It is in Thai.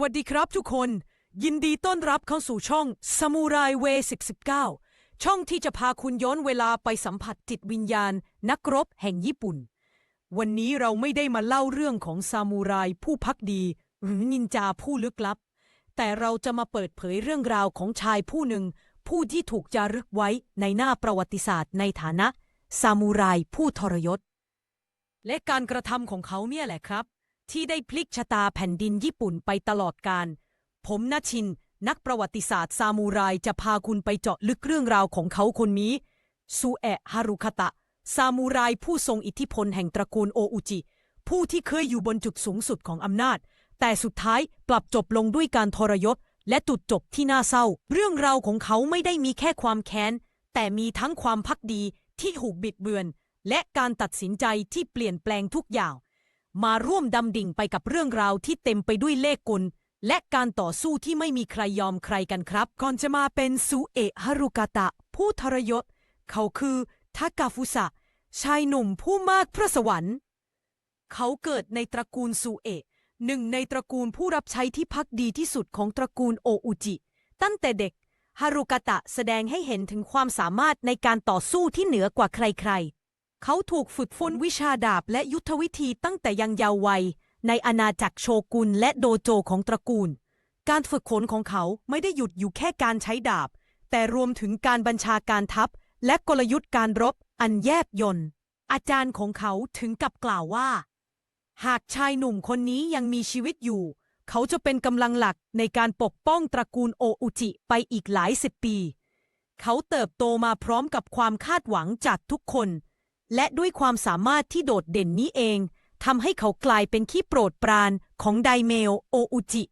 วัสดีครับทุกคน ยินดีต้อนรับเข้าสู่ช่อง Samurai Way 19ช่องที่จะพาคุณย้อนเวลาไปสัมผัสจิตวิญญาณ นักรบแห่งญี่ปุ่น วันนี้เราไม่ได้มาเล่าเรื่องของซามูไรผู้พักดี หรือนินจาผู้ลึกลับ แต่เราจะมาเปิดเผยเรื่องราวของชายผู้หนึ่ง ผู้ที่ถูกจารึกไว้ในหน้าประวัติศาสตร์ในฐานะซามูไรผู้ทรยศ และการกระทำของเขาเนี่ยแหละครับ ที่ได้พลิกชะตาแผ่นดินญี่ปุ่นไปตลอดการ ผมนชิน นักประวัติศาสตร์ซามูไรจะพาคุณไปเจาะลึกเรื่องราวของเขาคนนี้ซูเอะฮารุคาตะ ซามูไรผู้ทรงอิทธิพลแห่งตระกูลโออุจิ ผู้ที่เคยอยู่บนจุดสูงสุดของอำนาจ แต่สุดท้ายปรับจบลงด้วยการทรยศ และจุดจบที่น่าเศร้า เรื่องราวของเขาไม่ได้มีแค่ความแค้น แต่มีทั้งความพักดีที่ถูกบิดเบือน และการตัดสินใจที่เปลี่ยนแปลงทุกอย่าง มาร่วมดำดิ่งไปกับเรื่องราวที่เต็มไปด้วยเลขกล และการต่อสู้ที่ไม่มีใครยอมใครกันครับ ก่อนจะมาเป็นซูเอะฮารุกาตะ ผู้ทรยศ เขาคือทากาฟุสะ ชายหนุ่มผู้มากพระสวรรค์ เขาเกิดในตระกูลซูเอะหนึ่งในตระกูลผู้รับใช้ที่พักดีที่สุดของตระกูลโออุจิ ตั้งแต่เด็กฮารุกาตะแสดงให้เห็นถึงความสามารถในการต่อสู้ที่เหนือกว่าใครๆ เขาถูกฝึกฝนวิชาดาบและยุทธวิธีตั้งแต่ยังเยาว์วัย ในอาณาจักรโชกุนและโดโจของตระกูล การฝึกฝนของเขาไม่ได้หยุดอยู่แค่การใช้ดาบ แต่รวมถึงการบัญชาการทัพ และกลยุทธ์การรบอันแยบยนต์อาจารย์ของเขาถึงกับกล่าวว่า หากชายหนุ่มคนนี้ยังมีชีวิตอยู่ เขาจะเป็นกำลังหลักในการปกป้องตระกูลโออุจิไปอีกหลายสิบปี เขาเติบโตมาพร้อมกับความคาดหวังจากทุกคน และด้วยความสามารถที่โดดเด่นนี้เองทำให้เขากลายเป็นที่โปรดปรานของไดเมลโออุจิ